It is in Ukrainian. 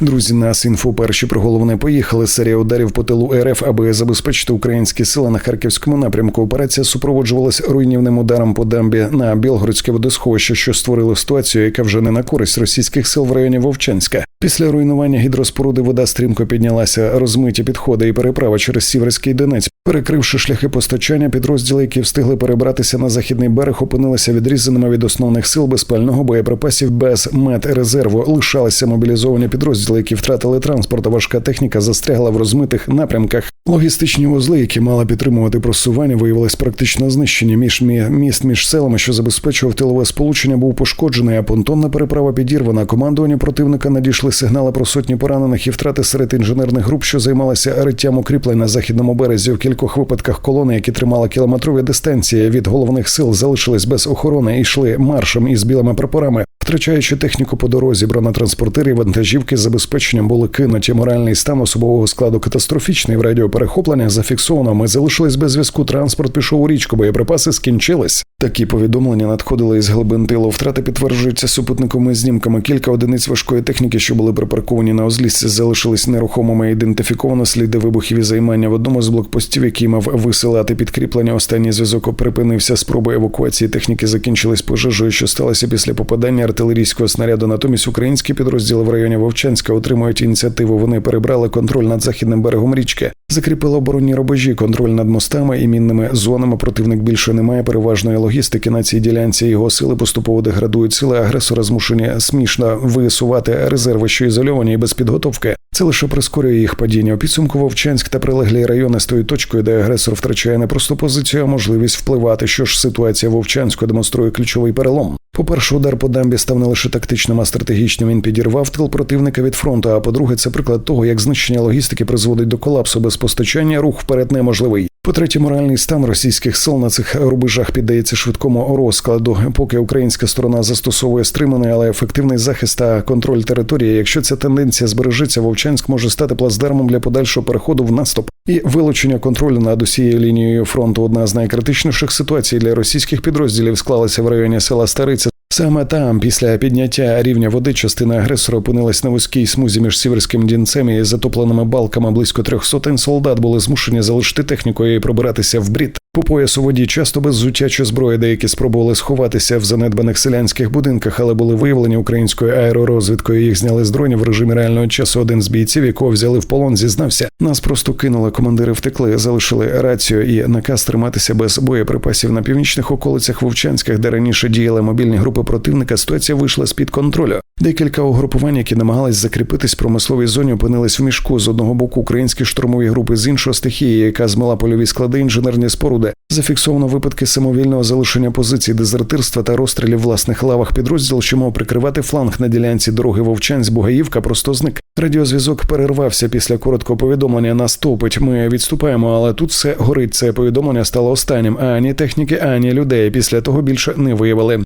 Друзі, нас інфо перші про поїхали. Серія ударів по тилу РФ, аби забезпечити українські сили на харківському напрямку. Операція супроводжувалась руйнівним ударом по дамбі на Білгородське водосховище, що створило ситуацію, яка вже не на користь російських сил в районі Вовчанська. Після руйнування гідроспоруди вода стрімко піднялася, розмиті підходи і переправа через Сіверський Донець. Перекривши шляхи постачання, підрозділи, які встигли перебратися на західний берег, опинилися відрізаними від основних сил без пального боєприпасів без медрезерву. Лишалися мобілізовані підрозділи, які втратили транспорт. Важка техніка застрягла в розмитих напрямках. Логістичні вузли, які мали підтримувати просування, виявились практично знищені. Між міст між селами, що забезпечував тилове сполучення, був пошкоджений. А понтонна переправа підірвана. Командування противника надійшли сигнали про сотні поранених і втрати серед інженерних груп, що займалися риттям укріплень на західному березі. В кількох випадках колони, які тримали кілометрові дистанції від головних сил, залишились без охорони і йшли маршем із білими прапорами. Втрачаючи техніку по дорозі, бронетранспортири і вантажівки з забезпеченням були кинуті. Моральний стан особового складу катастрофічний. В радіоперехопленнях зафіксовано. Ми залишились без зв'язку. Транспорт пішов у річку, боєприпаси скінчились. Такі повідомлення надходили із глибин тилу. Втрати підтверджуються супутниковими знімками. Кілька одиниць важкої техніки, що були припарковані на узліссі, залишились нерухомими. Ідентифіковано сліди вибухів і займання в одному з блокпостів, який мав висилати підкріплення. Останній зв'язок припинився. Спроби евакуації техніки закінчились пожежею, що сталося після попадання артилерійського снаряду. Натомість українські підрозділи в районі Вовчанська отримують ініціативу. Вони перебрали контроль над західним берегом річки, закріпили оборонні рубежі, контроль над мостами і мінними зонами. Противник більше не має переважної логістики на цій ділянці. Його сили поступово деградують. Сили агресора змушені смішно висувати резерви, що ізольовані і без підготовки. Це лише прискорює їх падіння. У підсумку Вовчанськ та прилеглі райони стають точкою, де агресор втрачає не просто позицію, а можливість впливати. Що ж ситуація Вовчанську демонструє ключовий перелом. По-перше, удар по дамбі став не лише тактичним, а стратегічним. Він підірвав тил противника від фронту. А по-друге, це приклад того, як знищення логістики призводить до колапсу без постачання. Рух вперед неможливий. По-третє, моральний стан російських сил на цих рубежах піддається швидкому розкладу. Поки українська сторона застосовує стриманий, але ефективний захист та контроль території. Якщо ця тенденція збережеться, Вовчанськ може стати плацдармом для подальшого переходу в наступ і вилучення контролю над усією лінією фронту. Одна з найкритичніших ситуацій для російських підрозділів склалася в районі села Стариця. Саме там, після підняття рівня води, частина агресора опинилась на вузькій смузі між сіверським дінцем і затопленими балками. Близько трьох сотень солдат були змушені залишити техніку і пробиратися в брід. По пояс у воді часто без взуття чи зброї, деякі спробували сховатися в занедбаних селянських будинках, але були виявлені українською аеророзвідкою. Їх зняли з дронів в режимі реального часу. Один з бійців, якого взяли в полон, зізнався. Нас просто кинули. Командири втекли, залишили рацію і наказ триматися без боєприпасів на північних околицях Вовчанських, де раніше діяли мобільні групи противника. Ситуація вийшла з під контролю. Декілька угрупувань, які намагались закріпитись в промисловій зоні, опинились в мішку з одного боку українські штурмові групи, з іншого стихії, яка змила польові склади, інженерні споруди. Зафіксовано випадки самовільного залишення позицій, дезертирства та розстрілів власних лавах. Підрозділ, що мав прикривати фланг на ділянці дороги Вовчанськ, Бугаївка, просто зник. Радіозв'язок перервався після короткого повідомлення. Нас топить. Ми відступаємо, але тут все горить. Це повідомлення стало останнім. Ані техніки, ані людей. Після того більше не виявили.